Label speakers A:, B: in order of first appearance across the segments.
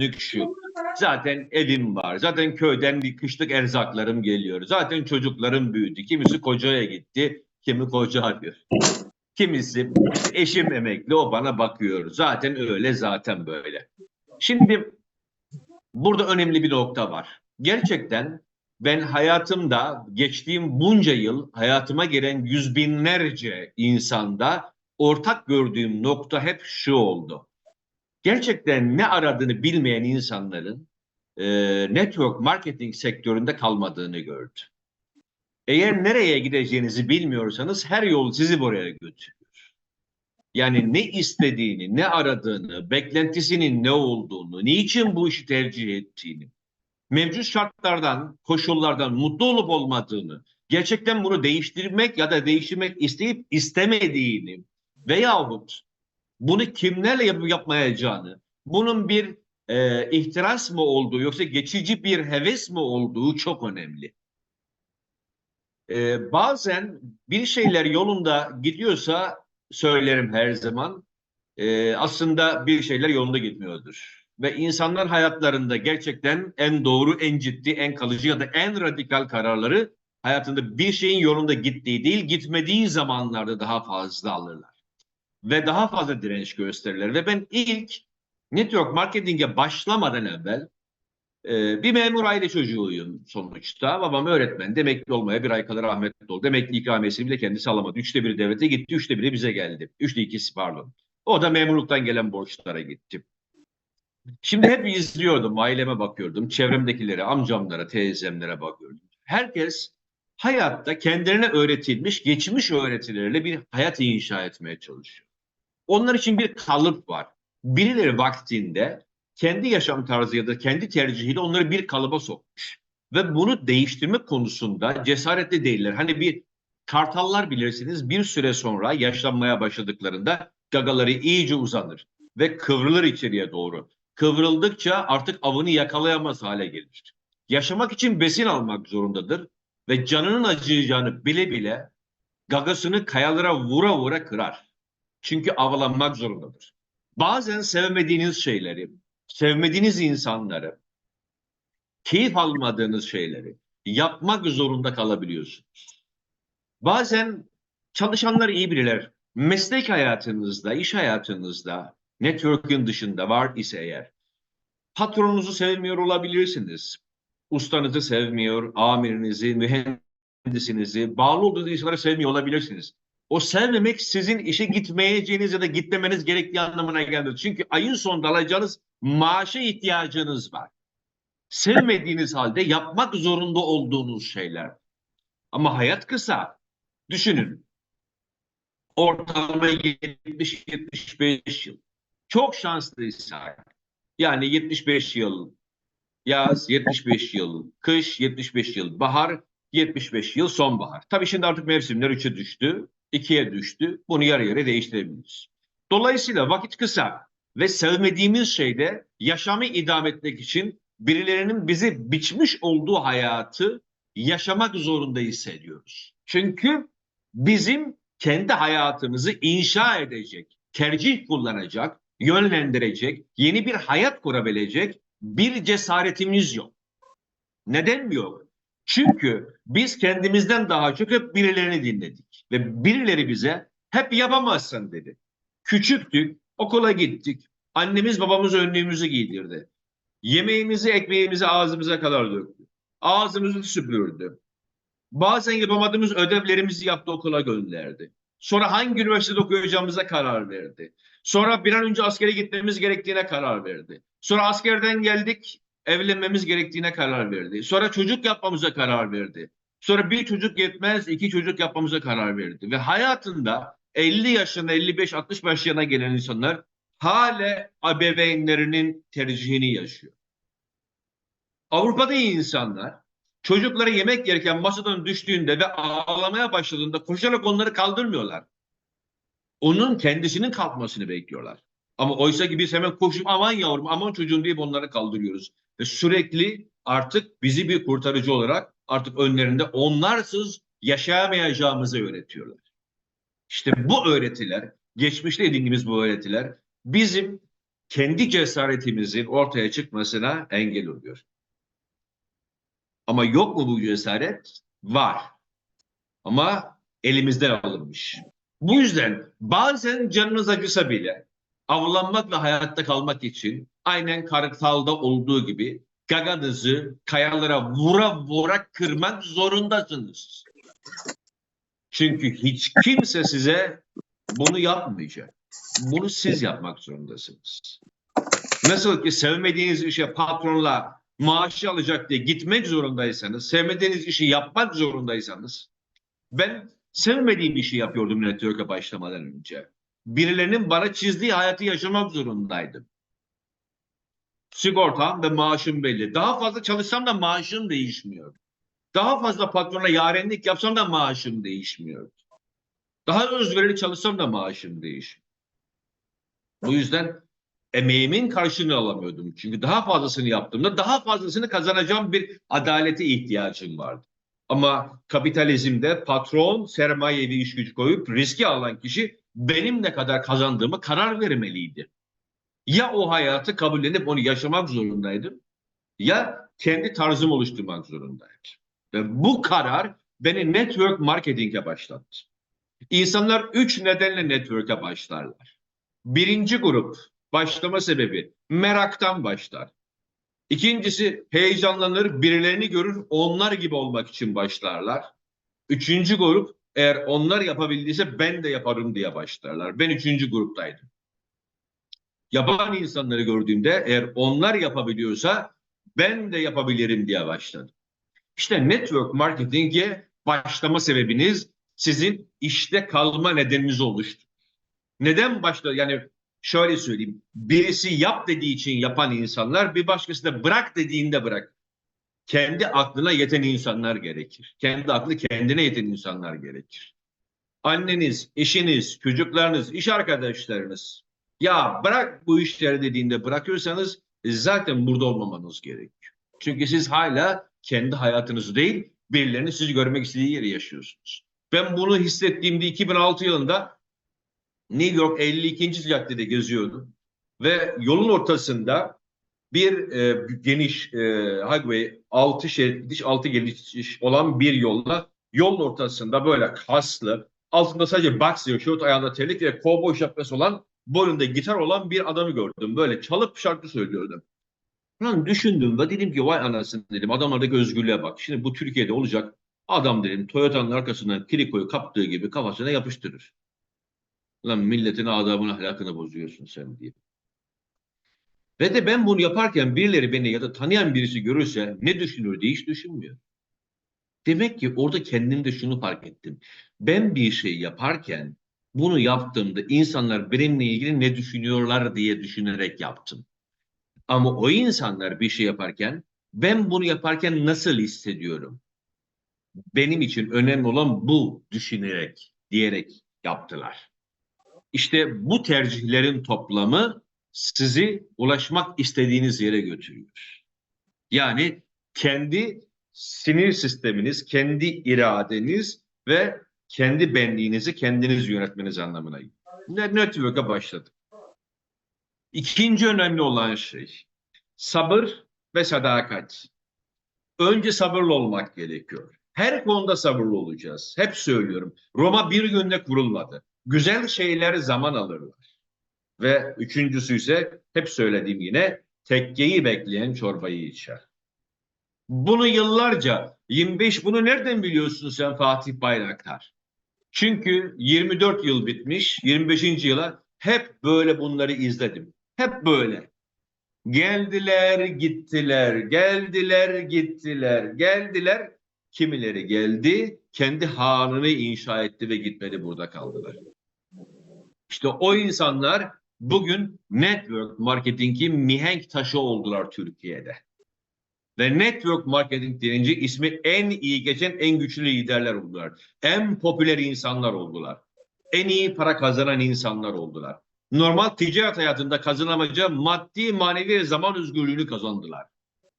A: günlük. Zaten evim var. Zaten köyden bir kışlık erzaklarım geliyor. Zaten çocuklarım büyüdü. Kimisi kocaya gitti, kimi koca arıyor. Kimisi eşim emekli, o bana bakıyor. Zaten öyle, zaten böyle. Şimdi burada önemli bir nokta var. Gerçekten ben hayatımda geçtiğim bunca yıl hayatıma giren yüz binlerce insanda ortak gördüğüm nokta hep şu oldu. Gerçekten ne aradığını bilmeyen insanların e, network marketing sektöründe kalmadığını gördüm. Eğer nereye gideceğinizi bilmiyorsanız her yol sizi buraya götürüyor. Yani ne istediğini, ne aradığını, beklentisinin ne olduğunu, niçin bu işi tercih ettiğini, mevcut şartlardan, koşullardan mutlu olup olmadığını, gerçekten bunu değiştirmek ya da değiştirmek isteyip istemediğini veyahut bunu kimlerle yapıp yapmayacağını, bunun bir e, ihtiras mı olduğu yoksa geçici bir heves mi olduğu çok önemli. E, bazen bir şeyler yolunda gidiyorsa söylerim her zaman e, aslında bir şeyler yolunda gitmiyordur. Ve insanlar hayatlarında gerçekten en doğru, en ciddi, en kalıcı ya da en radikal kararları hayatında bir şeyin yolunda gittiği değil, gitmediği zamanlarda daha fazla alırlar. Ve daha fazla direnç gösterirler. Ve ben ilk network marketing'e başlamadan evvel e, bir memur aile çocuğuyum sonuçta. Babam öğretmen. Emekli olmaya bir ay kadar rahmetli oldu. Emekli ikramiyesini bile kendisi alamadı. Üçte biri devlete gitti, üçte biri bize geldi. Üçte ikisi pardon. O da memurluktan gelen borçlara gitti. Şimdi hep izliyordum, aileme bakıyordum, çevremdekilere, amcamlara, teyzemlere bakıyordum. Herkes hayatta kendilerine öğretilmiş, geçmiş öğretilerle bir hayat inşa etmeye çalışıyor. Onlar için bir kalıp var. Birileri vaktinde kendi yaşam tarzı ya da kendi tercihiyle onları bir kalıba sokmuş. Ve bunu değiştirme konusunda cesaretli değiller. Hani bir kartallar bilirsiniz bir süre sonra yaşlanmaya başladıklarında gagaları iyice uzanır ve kıvrılır içeriye doğru. Kıvrıldıkça artık avını yakalayamaz hale gelir. Yaşamak için besin almak zorundadır ve canının acıyacağını bile bile gagasını kayalara vura vura kırar. Çünkü avlanmak zorundadır. Bazen sevmediğiniz şeyleri, sevmediğiniz insanları, keyif almadığınız şeyleri yapmak zorunda kalabiliyorsunuz. Bazen çalışanlar iyi bilirler. Meslek hayatınızda, iş hayatınızda, network'ün dışında var ise eğer, patronunuzu sevmiyor olabilirsiniz. Ustanızı sevmiyor, amirinizi, mühendisinizi, bağlı olduğunuz insanları sevmiyor olabilirsiniz. O sevmemek sizin işe gitmeyeceğiniz ya da gitmemeniz gerektiği anlamına gelmez. Çünkü ayın sonunda alacağınız maaşa ihtiyacınız var. Sevmediğiniz halde yapmak zorunda olduğunuz şeyler. Ama hayat kısa. Düşünün. Ortalama 70-75 yıl. Çok şanslıysa yani 75 yıl yaz, 75 yıl kış, 75 yıl bahar, 75 yıl sonbahar. Tabii şimdi artık mevsimler 3'e düştü, 2'ye düştü. Bunu yarı yarıya değiştirebiliriz. Dolayısıyla vakit kısa ve sevmediğimiz şeyde yaşamı idame etmek için birilerinin bizi biçmiş olduğu hayatı yaşamak zorunda hissediyoruz. Çünkü bizim kendi hayatımızı inşa edecek, tercih kullanacak, yönlendirecek, yeni bir hayat kurabilecek bir cesaretimiz yok. Neden mi yok? Çünkü biz kendimizden daha çok hep birilerini dinledik. Ve birileri bize hep yapamazsın dedi. Küçüktük, okula gittik. Annemiz babamız önlüğümüzü giydirdi. Yemeğimizi, ekmeğimizi ağzımıza kadar döktü. Ağzımızı süpürdü. Bazen yapamadığımız ödevlerimizi yaptı okula gönderdi. Sonra hangi üniversitede okuyacağımıza karar verdi. Sonra bir an önce askere gitmemiz gerektiğine karar verdi. Sonra askerden geldik, evlenmemiz gerektiğine karar verdi. Sonra çocuk yapmamıza karar verdi. Sonra bir çocuk yetmez, iki çocuk yapmamıza karar verdi. Ve hayatında 50 yaşına, 55-60 yaşına gelen insanlar hala ebeveynlerinin tercihini yaşıyor. Avrupa'da insanlar çocukları yemek yerken masadan düştüğünde ve ağlamaya başladığında koşarak onları kaldırmıyorlar. Onun kendisinin kalkmasını bekliyorlar. Ama oysa ki biz hemen koşup aman yavrum aman çocuğum deyip onları kaldırıyoruz. Ve sürekli artık bizi bir kurtarıcı olarak artık önlerinde onlarsız yaşayamayacağımızı öğretiyorlar. İşte bu öğretiler, geçmişte edindiğimiz bu öğretiler bizim kendi cesaretimizin ortaya çıkmasına engel oluyor. Ama yok mu bu cesaret? Var. Ama elimizden alınmış. Bu yüzden bazen canınız acısa bile avlanmak ve hayatta kalmak için aynen Kartal'da olduğu gibi gaganızı kayalara vura vura kırmak zorundasınız. Çünkü hiç kimse size bunu yapmayacak. Bunu siz yapmak zorundasınız. Nasıl ki sevmediğiniz işe patronla maaşı alacak diye gitmek zorundaysanız, sevmediğiniz işi yapmak zorundaysanız, ben sevmediğim işi yapıyordum network'e başlamadan önce. Birilerinin bana çizdiği hayatı yaşamak zorundaydım. Sigortam ve maaşım belli. Daha fazla çalışsam da maaşım değişmiyor. Daha fazla patrona yarenlik yapsam da maaşım değişmiyor. Daha özverili çalışsam da maaşım değişmiyor. Bu yüzden emeğimin karşılığını alamıyordum. Çünkü daha fazlasını yaptığımda daha fazlasını kazanacağım bir adalete ihtiyacım vardı. Ama kapitalizmde patron sermayevi iş gücü koyup riski alan kişi benim ne kadar kazandığımı karar vermeliydi. Ya o hayatı kabullenip onu yaşamak zorundaydım ya kendi tarzımı oluşturmak zorundaydım. Ve bu karar beni network marketing'e başlattı. İnsanlar üç nedenle network'e başlarlar. Birinci grup başlama sebebi meraktan başlar. İkincisi heyecanlanır, birilerini görür, onlar gibi olmak için başlarlar. Üçüncü grup eğer onlar yapabildiyse ben de yaparım diye başlarlar. Ben üçüncü gruptaydım. Yapan insanları gördüğümde eğer onlar yapabiliyorsa ben de yapabilirim diye başladım. İşte network marketing'e başlama sebebiniz sizin işte kalma nedeniniz oluştu. Neden başladı? Yani şöyle söyleyeyim. Birisi yap dediği için yapan insanlar bir başkası da bırak dediğinde bırak. Kendi aklına yeten insanlar gerekir. Kendi aklı kendine yeten insanlar gerekir. Anneniz, eşiniz, çocuklarınız, iş arkadaşlarınız ya bırak bu işleri dediğinde bırakıyorsanız zaten burada olmamanız gerekiyor. Çünkü siz hala kendi hayatınızı değil birilerinin sizi görmek istediği yeri yaşıyorsunuz. Ben bunu hissettiğimde 2006 yılında New York 52. caddede geziyordum. Ve yolun ortasında bir e, geniş e, highway 6 şerit gidiş 6 geliş olan bir yolla yolun ortasında böyle kaslı altında sadece boxer şort ayağında terlik ve kovboy şapkası olan boynunda gitar olan bir adamı gördüm. Böyle çalıp şarkı söylüyordum. Lan düşündüm ve dedim ki vay anasını dedim adamlardaki özgürlüğe bak. Şimdi bu Türkiye'de olacak adam dedim Toyota'nın arkasından Kiriko'yu kaptığı gibi kafasına yapıştırır. Lan milletin adabını ahlakını bozuyorsun sen diye. Ve de ben bunu yaparken birileri beni ya da tanıyan birisi görürse ne düşünür diye hiç düşünmüyor. Demek ki orada kendimde şunu fark ettim. Ben bir şey yaparken bunu yaptığımda insanlar benimle ilgili ne düşünüyorlar diye düşünerek yaptım. Ama o insanlar bir şey yaparken ben bunu yaparken nasıl hissediyorum? Benim için önemli olan bu düşünerek, diyerek yaptılar. İşte bu tercihlerin toplamı sizi ulaşmak istediğiniz yere götürüyor. Yani kendi sinir sisteminiz, kendi iradeniz ve kendi benliğinizi kendiniz yönetmeniz anlamına geliyor. Network'a başladım. İkinci önemli olan şey sabır ve sadakat. Önce sabırlı olmak gerekiyor. Her konuda sabırlı olacağız. Hep söylüyorum. Roma bir günde kurulmadı. Güzel şeyler zaman alırlar. Ve üçüncüsü ise hep söylediğim yine tekkeyi bekleyen çorbayı içer. Bunu yıllarca 25 bunu nereden biliyorsun sen Fatih Bayraktar? Çünkü 24 yıl bitmiş 25. yıla hep böyle bunları izledim. Hep böyle. Geldiler gittiler, geldiler gittiler, geldiler. Kimileri geldi, kendi hanını inşa etti ve gitmedi burada kaldılar. İşte o insanlar bugün network marketingin mihenk taşı oldular Türkiye'de. Ve network marketing denince ismi en iyi geçen en güçlü liderler oldular. En popüler insanlar oldular. En iyi para kazanan insanlar oldular. Normal ticaret hayatında kazanamayacağı maddi manevi zaman özgürlüğünü kazandılar.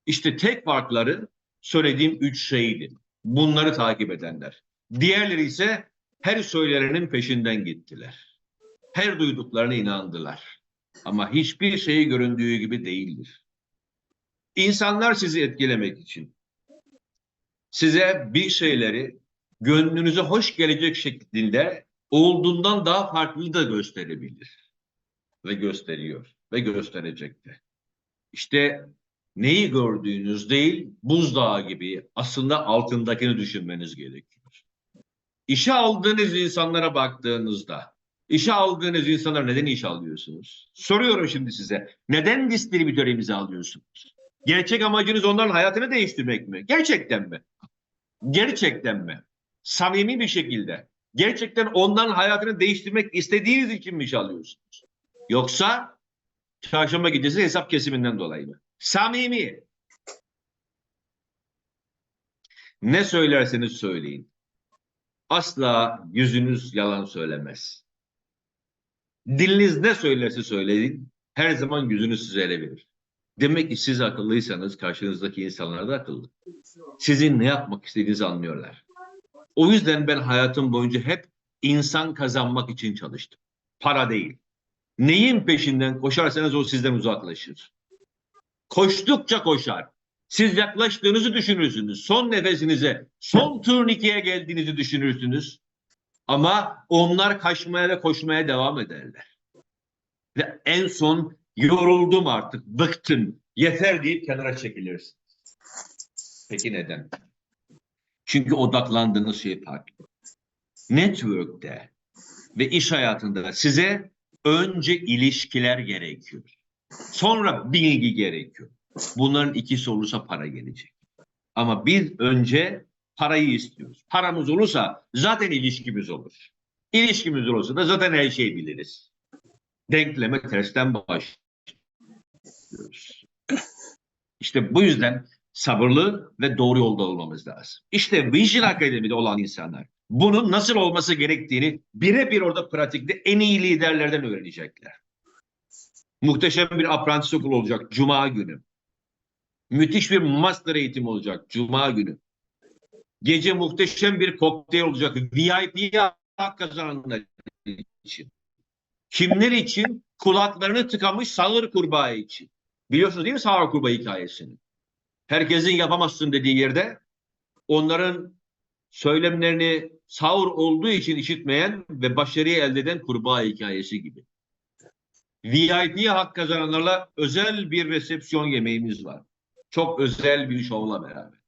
A: İşte tek farkları söylediğim üç şeydi. Bunları takip edenler. Diğerleri ise her söylenenin peşinden gittiler. Her duyduklarına inandılar. Ama hiçbir şey göründüğü gibi değildir. İnsanlar sizi etkilemek için size bir şeyleri gönlünüze hoş gelecek şekilde olduğundan daha farklı da gösterebilir. Ve gösteriyor ve gösterecektir. İşte neyi gördüğünüz değil, buzdağı gibi aslında altındakini düşünmeniz gerekiyor. İşe aldığınız insanlara baktığınızda, işe aldığınız insanlara neden iş alıyorsunuz? Soruyorum şimdi size. Neden distribütör imza alıyorsunuz? Gerçek amacınız onların hayatını değiştirmek mi? Gerçekten mi? Gerçekten mi? Samimi bir şekilde. Gerçekten onların hayatını değiştirmek istediğiniz için mi iş alıyorsunuz? Yoksa çarşamba gecesi hesap kesiminden dolayı mı? Samimi. Ne söylerseniz söyleyin. Asla yüzünüz yalan söylemez. Diliniz ne söylerse söyleyin, her zaman yüzünüz size ele. Demek ki siz akıllıysanız karşınızdaki insanlar da akıllı. Sizin ne yapmak istediğinizi anlıyorlar. O yüzden ben hayatım boyunca hep insan kazanmak için çalıştım. Para değil. Neyin peşinden koşarsanız o sizden uzaklaşır. Koştukça koşar. Siz yaklaştığınızı düşünürsünüz. Son nefesinize, son turnikeye geldiğinizi düşünürsünüz. Ama onlar kaçmaya ve koşmaya devam ederler. Ve en son yoruldum artık, bıktım, yeter deyip kenara çekilirsiniz. Peki neden? Çünkü odaklandığınız şey farklı. Network'te ve iş hayatında size önce ilişkiler gerekiyor. Sonra bilgi gerekiyor. Bunların ikisi olursa para gelecek. Ama biz önce parayı istiyoruz. Paramız olursa zaten ilişkimiz olur. İlişkimiz olursa da zaten her şeyi biliriz. Denkleme tersten başlıyoruz. İşte bu yüzden sabırlı ve doğru yolda olmamız lazım. İşte Vision Akademi'de olan insanlar bunun nasıl olması gerektiğini birebir orada pratikte en iyi liderlerden öğrenecekler. Muhteşem bir apprentice okul olacak Cuma günü. Müthiş bir master eğitim olacak Cuma günü. Gece muhteşem bir kokteyl olacak VIP hak kazananlar için. Kimler için? Kulaklarını tıkamış sağır kurbağa için. Biliyorsunuz değil mi sağır kurbağa hikayesini? Herkesin yapamazsın dediği yerde onların söylemlerini sağır olduğu için işitmeyen ve başarıyı elde eden kurbağa hikayesi gibi. VIP hak kazananlarla özel bir resepsiyon yemeğimiz var. Çok özel bir şovla beraber.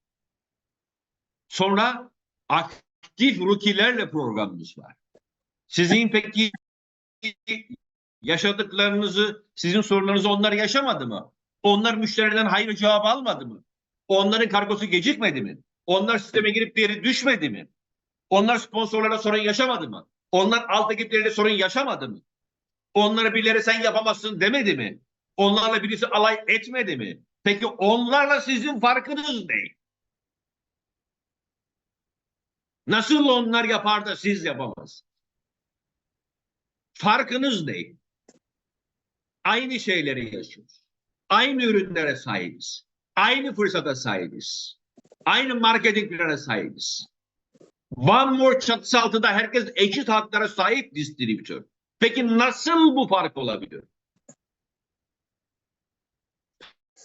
A: Sonra aktif rookie'lerle programımız var. Sizin peki yaşadıklarınızı, sizin sorunlarınızı onlar yaşamadı mı? Onlar müşteriden hayır cevabı almadı mı? Onların kargosu gecikmedi mi? Onlar sisteme girip yere düşmedi mi? Onlar sponsorlara sorun yaşamadı mı? Onlar alt ekipleriyle sorun yaşamadı mı? Onlara birileri sen yapamazsın demedi mi? Onlarla birisi alay etmedi mi? Peki onlarla sizin farkınız ne? Nasıl onlar yapar da siz yapamazsınız? Farkınız ne? Aynı şeyleri yaşıyoruz. Aynı ürünlere sahibiz. Aynı fırsata sahibiz. Aynı marketinglere sahibiz. One More çatısı altında herkes eşit haklara sahip distribütör. Peki nasıl bu fark olabilir?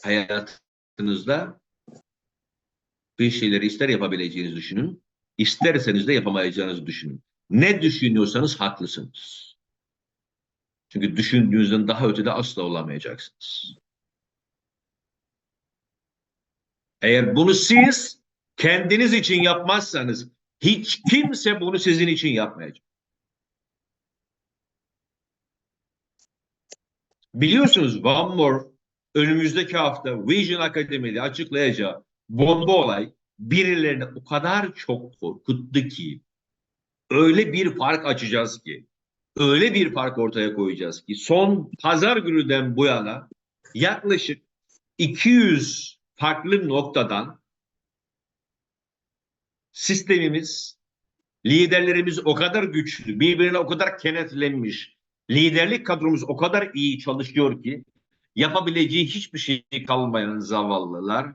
A: Hayatınızda bir şeyleri ister yapabileceğinizi düşünün, isterseniz de yapamayacağınızı düşünün. Ne düşünüyorsanız haklısınız. Çünkü düşündüğünüzden daha ötede asla olamayacaksınız. Eğer bunu siz kendiniz için yapmazsanız hiç kimse bunu sizin için yapmayacak. Biliyorsunuz One More önümüzdeki hafta Vision Akademi'de açıklayacağı bomba olay birilerini o kadar çok korkuttu ki öyle bir fark açacağız ki öyle bir fark ortaya koyacağız ki son pazar gününden bu yana yaklaşık 200 farklı noktadan sistemimiz, liderlerimiz o kadar güçlü, birbirine o kadar kenetlenmiş, liderlik kadromuz o kadar iyi çalışıyor ki yapabileceği hiçbir şey kalmayan zavallılar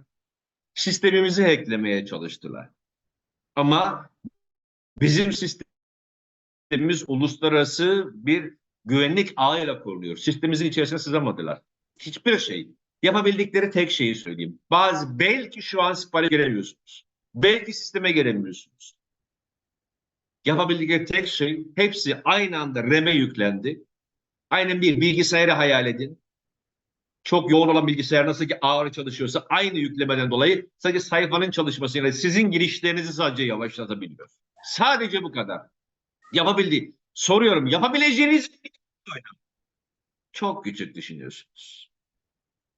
A: sistemimizi hacklemeye çalıştılar. Ama bizim sistemimiz uluslararası bir güvenlik ağıyla kuruluyor. Sistemimizin içerisine sızamadılar. Hiçbir şey. Yapabildikleri tek şeyi söyleyeyim. Bazı belki şu an sipariş giremiyorsunuz. Belki sisteme giremiyorsunuz. Yapabildikleri tek şey hepsi aynı anda RAM'e yüklendi. Aynen bir bilgisayarı hayal edin. Çok yoğun olan bilgisayar nasıl ki ağır çalışıyorsa aynı yüklemeden dolayı sadece sayfanın çalışmasıyla sizin girişlerinizi sadece yavaşlatabiliyor. Sadece bu kadar. Yapabildiği. Soruyorum yapabileceğiniz çok küçük düşünüyorsunuz.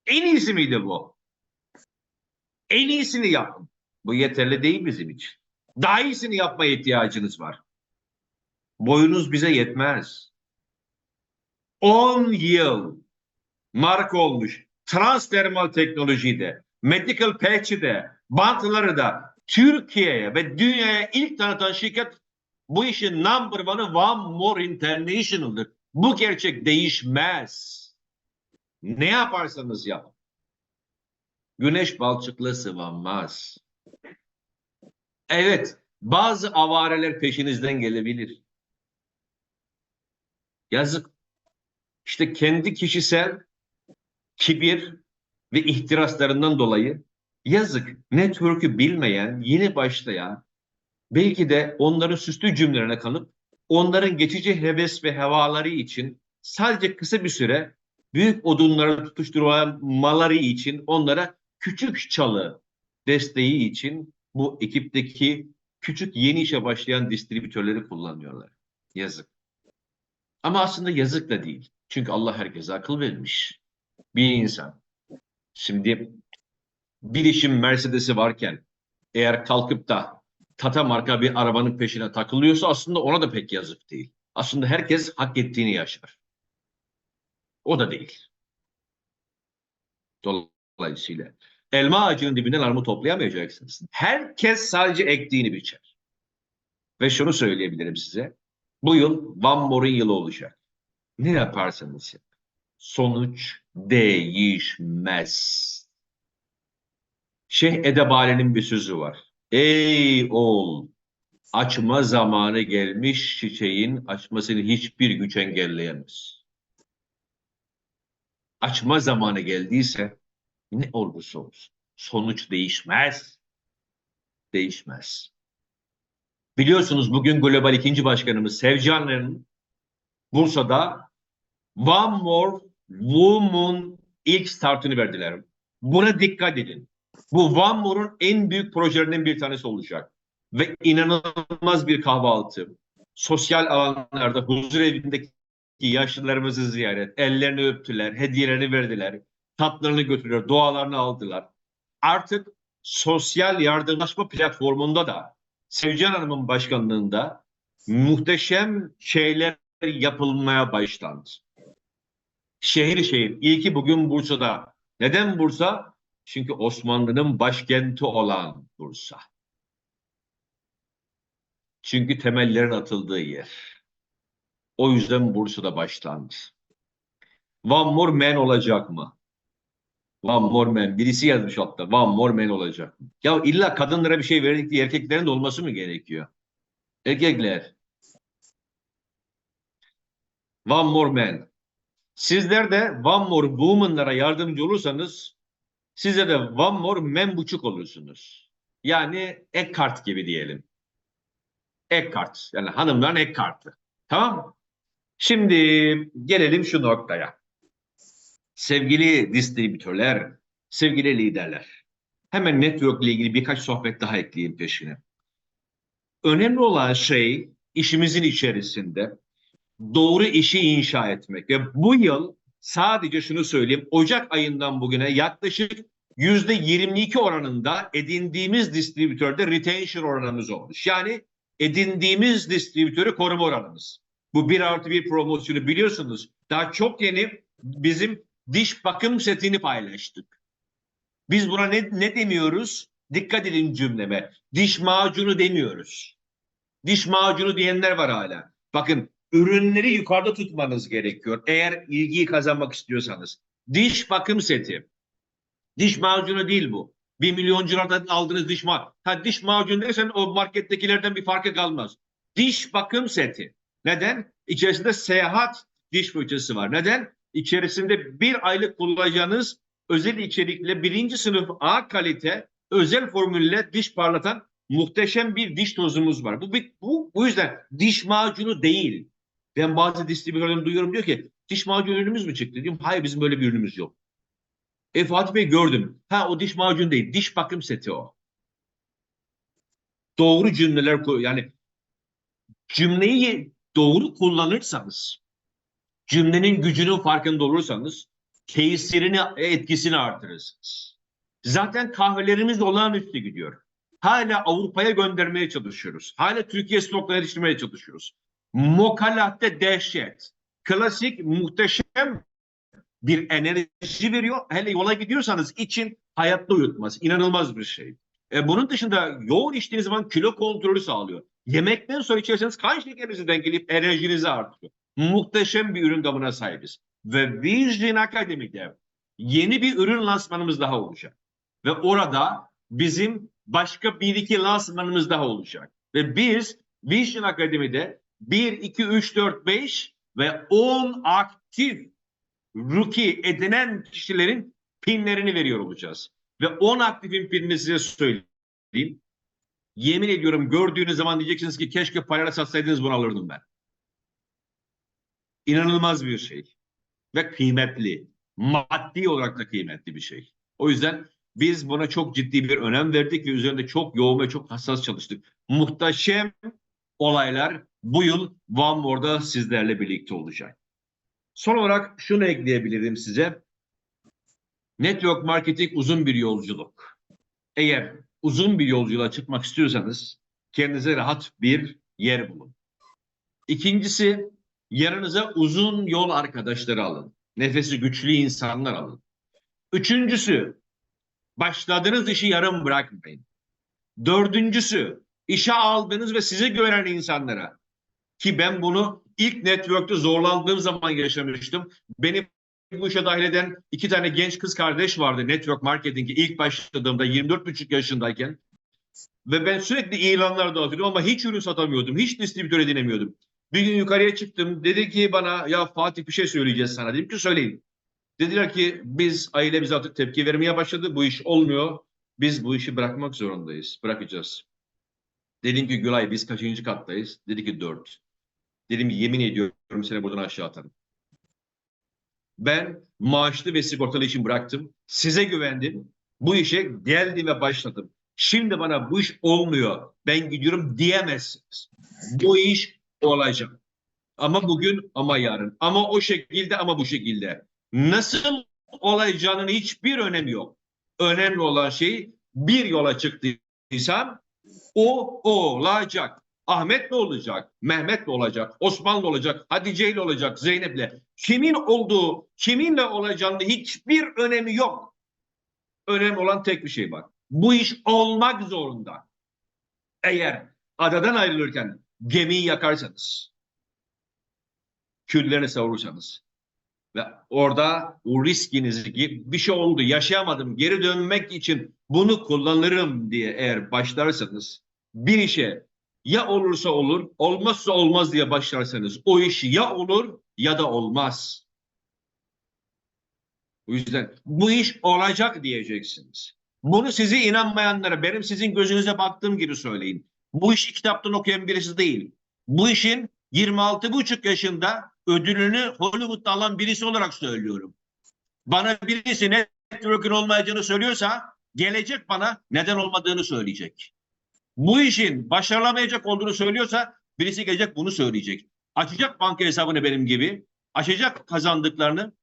A: En iyisi miydi bu? En iyisini yapın. Bu yeterli değil bizim için. Daha iyisini yapmaya ihtiyacınız var. Boyunuz bize yetmez. 10 yıl marka olmuş transdermal teknolojide, medical patch'i de, bantları da Türkiye'ye ve dünyaya ilk tanıtan şirket bu işin number one'ı One More International'dır. Bu gerçek değişmez. Ne yaparsanız yapın. Güneş balçıkla sıvanmaz. Evet, bazı avareler peşinizden gelebilir. Yazık. İşte kendi kişisel kibir ve ihtiraslarından dolayı yazık network'ü bilmeyen, yeni başlayan, belki de onların süslü cümlelerine kanıp onların geçici heves ve hevaları için sadece kısa bir süre büyük odunları tutuşturmaları için onlara küçük çalı desteği için bu ekipteki küçük yeni işe başlayan distribütörleri kullanıyorlar. Yazık. Ama aslında yazık da değil. Çünkü Allah herkese akıl vermiş. Bir insan. Şimdi bir işin Mercedes'i varken eğer kalkıp da Tata marka bir arabanın peşine takılıyorsa aslında ona da pek yazık değil. Aslında herkes hak ettiğini yaşar. O da değil. Dolayısıyla elma ağacının dibinden armut toplayamayacaksınız. Herkes sadece ektiğini biçer. Ve şunu söyleyebilirim size. Bu yıl Van More'un yılı olacak. Ne yaparsanız yapın. Sonuç değişmez. Şeyh Edebali'nin bir sözü var. Ey oğul, açma zamanı gelmiş çiçeğin açmasını hiçbir güç engelleyemez. Açma zamanı geldiyse ne olursa olsun sonuç değişmez. Değişmez. Biliyorsunuz bugün Global ikinci başkanımız Sevcan'ın Bursa'da One More Woman ilk startını verdiler. Buna dikkat edin. Bu More'un en büyük projelerinden bir tanesi olacak. Ve inanılmaz bir kahvaltı. Sosyal alanlarda huzur evindeki yaşlılarımızı ziyaret, ellerini öptüler, hediyelerini verdiler, tatlarını götürüyor, dualarını aldılar. Artık sosyal yardımlaşma platformunda da Sevcan Hanım'ın başkanlığında muhteşem şeyler yapılmaya başlandı. Şehir şehir. İlki bugün Bursa'da. Neden Bursa? Çünkü Osmanlı'nın başkenti olan Bursa. Çünkü temellerin atıldığı yer. O yüzden Bursa'da başlandı. One more man olacak mı? One more man. Birisi yazmış hatta. One more man olacak mı? Ya illa kadınlara bir şey verdik diye erkeklerin de olması mı gerekiyor? Erkekler. One more man. Sizler de one more woman'lara yardımcı olursanız size de one more man buçuk olursunuz. Yani ek kart gibi diyelim. Ek kart. Yani hanımların ek kartı. Tamam? Şimdi gelelim şu noktaya. Sevgili distribütörler, sevgili liderler. Hemen network ile ilgili birkaç sohbet daha ekleyeyim peşine. Önemli olan şey işimizin içerisinde doğru işi inşa etmek. Ve bu yıl sadece şunu söyleyeyim. Ocak ayından bugüne yaklaşık yüzde 22 oranında edindiğimiz distribütörde retention oranımız olmuş. Yani edindiğimiz distribütörü koruma oranımız. Bu bir artı bir promosyonu biliyorsunuz. Daha çok yeni bizim diş bakım setini paylaştık. Biz buna ne, ne demiyoruz? Dikkat edin cümleme. Diş macunu demiyoruz. Diş macunu diyenler var hala. Bakın ürünleri yukarıda tutmanız gerekiyor. Eğer ilgiyi kazanmak istiyorsanız. Diş bakım seti. Diş macunu değil bu. Bir milyonculardan aldığınız diş macunu. Ha diş macunu dersen o markettekilerden bir farkı kalmaz. Diş bakım seti. Neden? İçerisinde seyahat diş fırçası var. Neden? İçerisinde bir aylık kullanacağınız özel içerikle birinci sınıf A kalite özel formülle diş parlatan muhteşem bir diş tozumuz var. Bu, bu, bu yüzden diş macunu değil. Ben bazı distribütörlerden duyuyorum diyor ki diş macunu ürünümüz mü çıktı? Diyorum hayır bizim böyle bir ürünümüz yok. E Fatih Bey gördüm. Ha o diş macunu değil. Diş bakım seti o. Doğru cümleler. Yani cümleyi doğru kullanırsanız cümlenin gücünün farkında olursanız tesirini, etkisini artırırsınız. Zaten kahvelerimiz olağanüstü gidiyor. Hala Avrupa'ya göndermeye çalışıyoruz. Hala Türkiye stoklarına yetiştirmeye çalışıyoruz. Moka latte dehşet. Klasik, muhteşem bir enerji veriyor. Hele yola gidiyorsanız için hayatta uyutmaz. İnanılmaz bir şey. E, bunun dışında yoğun içtiğiniz zaman kilo kontrolü sağlıyor. Yemekten sonra içerseniz kan şekerinizi dengeleyip enerjinizi artırıyor. Muhteşem bir ürün gamına sahibiz. Ve Virgin Academy'de yeni bir ürün lansmanımız daha olacak. Ve orada bizim başka bir iki lansmanımız daha olacak. Ve biz Vision Akademi'de 1, 2, 3, 4, 5 ve 10 aktif rookie edinen kişilerin pinlerini veriyor olacağız. Ve 10 aktifin pinini size söyleyeyim. Yemin ediyorum gördüğünüz zaman diyeceksiniz ki keşke parayla satsaydınız bunu alırdım ben. İnanılmaz bir şey. Ve kıymetli. Maddi olarak da kıymetli bir şey. O yüzden biz buna çok ciddi bir önem verdik ve üzerinde çok yoğun ve çok hassas çalıştık. Muhteşem olaylar bu yıl One More'da sizlerle birlikte olacak. Son olarak şunu ekleyebilirim size. Network marketing uzun bir yolculuk. Eğer uzun bir yolculuğa çıkmak istiyorsanız kendinize rahat bir yer bulun. İkincisi yanınıza uzun yol arkadaşları alın. Nefesi güçlü insanlar alın. Üçüncüsü başladığınız işi yarım bırakmayın. Dördüncüsü işe aldığınız ve size güvenen insanlara ki ben bunu ilk network'te zorlandığım zaman yaşamıştım. Beni bu işe dahil eden iki tane genç kız kardeş vardı network marketing'e ilk başladığımda 24,5 yaşındayken. Ve ben sürekli ilanlar dağıtıyordum ama hiç ürün satamıyordum. Hiç distribütör edinemiyordum. Bir gün yukarıya çıktım. Dedi ki bana ya Fatih bir şey söyleyeceğiz sana. Dedim ki söyleyin. Dediler ki biz ailemiz artık tepki vermeye başladı. Bu iş olmuyor. Biz bu işi bırakmak zorundayız. Bırakacağız. Dedim ki Gülay biz kaçıncı kattayız? Dedi ki dört. Dedim yemin ediyorum seni buradan aşağı atarım. Ben maaşlı ve sigortalı işimi bıraktım. Size güvendim. Bu işe geldim ve başladım. Şimdi bana bu iş olmuyor. Ben gidiyorum diyemezsiniz. Bu iş olacak. Ama bugün ama yarın. Ama o şekilde ama bu şekilde. Nasıl olacağının hiçbir önemi yok. Önemli olan şey bir yola çıktıysam o olacak. Ahmet mi olacak? Mehmet mi olacak? Osman mı olacak? Hatice ile olacak? Zeynep'le. Kimin olduğu, kiminle olacağının hiçbir önemi yok. Önemli olan tek bir şey var. Bu iş olmak zorunda. Eğer adadan ayrılırken gemiyi yakarsanız, küllerini savurursanız ve orada o riskinizi ki bir şey oldu, yaşayamadım, geri dönmek için bunu kullanırım diye eğer başlarsanız bir işe ya olursa olur, olmazsa olmaz diye başlarsanız o iş ya olur ya da olmaz. O yüzden bu iş olacak diyeceksiniz. Bunu sizi inanmayanlara benim sizin gözünüze baktığım gibi söyleyin. Bu işi kitaptan okuyan birisi değil. Bu işin 26,5 yaşında ödülünü Hollywood'da alan birisi olarak söylüyorum. Bana birisi network'ün olmayacağını söylüyorsa gelecek bana neden olmadığını söyleyecek. Bu işin başarılamayacak olduğunu söylüyorsa birisi gelecek bunu söyleyecek. Açacak banka hesabını benim gibi, açacak kazandıklarını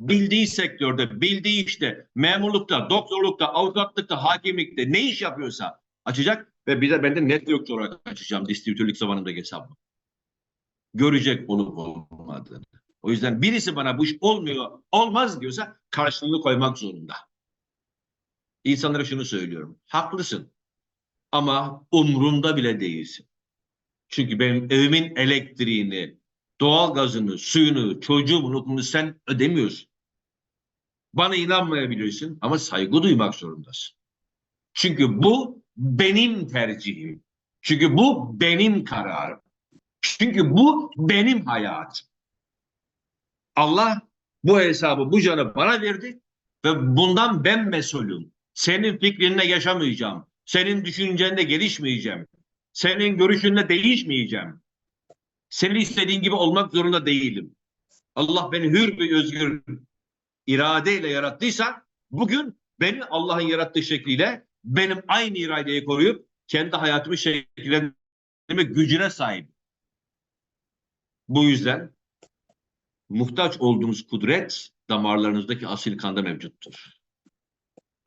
A: bildiği sektörde, bildiği işte, memurlukta, doktorlukta, avukatlıkta, hakimlikte ne iş yapıyorsa açacak ve bize ben de networkçi olarak açacağım distribütörlük zamanında hesabımı. Görecek olup olmadığını. O yüzden birisi bana bu iş olmuyor, olmaz diyorsa karşılığını koymak zorunda. İnsanlara şunu söylüyorum. Haklısın. Ama umrunda bile değilsin. Çünkü benim evimin elektriğini, doğalgazını, suyunu, çocuğumun okulunu sen ödemiyorsun. Bana inanmayabilirsin ama saygı duymak zorundasın. Çünkü bu benim tercihim. Çünkü bu benim kararım. Çünkü bu benim hayatım. Allah bu hesabı, bu canı bana verdi ve bundan ben mesulüm. Senin fikrinle yaşamayacağım. Senin düşüncenle gelişmeyeceğim. Senin görüşünle değişmeyeceğim. Senin istediğin gibi olmak zorunda değilim. Allah beni hür ve özgür iradeyle yarattıysa bugün beni Allah'ın yarattığı şekliyle benim aynı iradeyi koruyup kendi hayatımı şekillendirme gücüne sahip. Bu yüzden muhtaç olduğunuz kudret damarlarınızdaki asil kanda mevcuttur.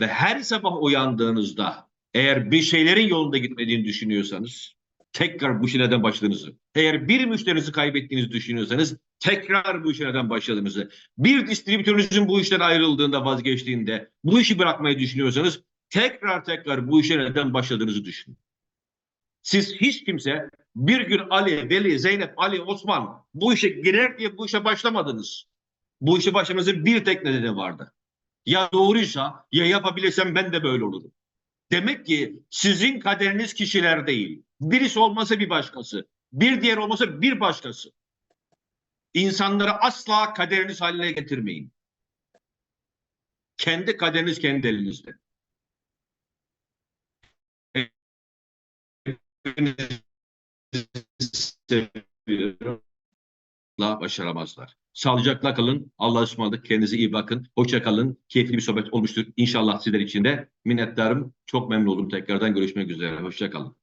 A: Ve her sabah uyandığınızda eğer bir şeylerin yolunda gitmediğini düşünüyorsanız tekrar bu işe neden başladığınızı, eğer bir müşterinizi kaybettiğinizi düşünüyorsanız tekrar bu işe neden başladığınızı, bir distribütörünüzün bu işten ayrıldığında vazgeçtiğinde bu işi bırakmayı düşünüyorsanız tekrar tekrar bu işe neden başladığınızı düşünün. Siz hiç kimse bir gün Ali, Veli, Zeynep, Ali, Osman bu işe girer diye bu işe başlamadınız. Bu işe başlamanızın bir tek nedeni vardı. Ya doğruysa ya yapabilirsem ben de böyle olurum. Demek ki sizin kaderiniz kişiler değil. Birisi olmasa bir başkası. Bir diğer olmasa bir başkası. İnsanları asla kaderiniz haline getirmeyin. Kendi kaderiniz kendi elinizde. seviyorum. La başaramazlar. Sağlıcakla kalın. Allah'a ısmarladık. Kendinize iyi bakın. Hoşça kalın. Keyifli bir sohbet olmuştur. İnşallah sizler için de minnettarım. Çok memnun oldum. Tekrardan görüşmek üzere. Hoşça kalın.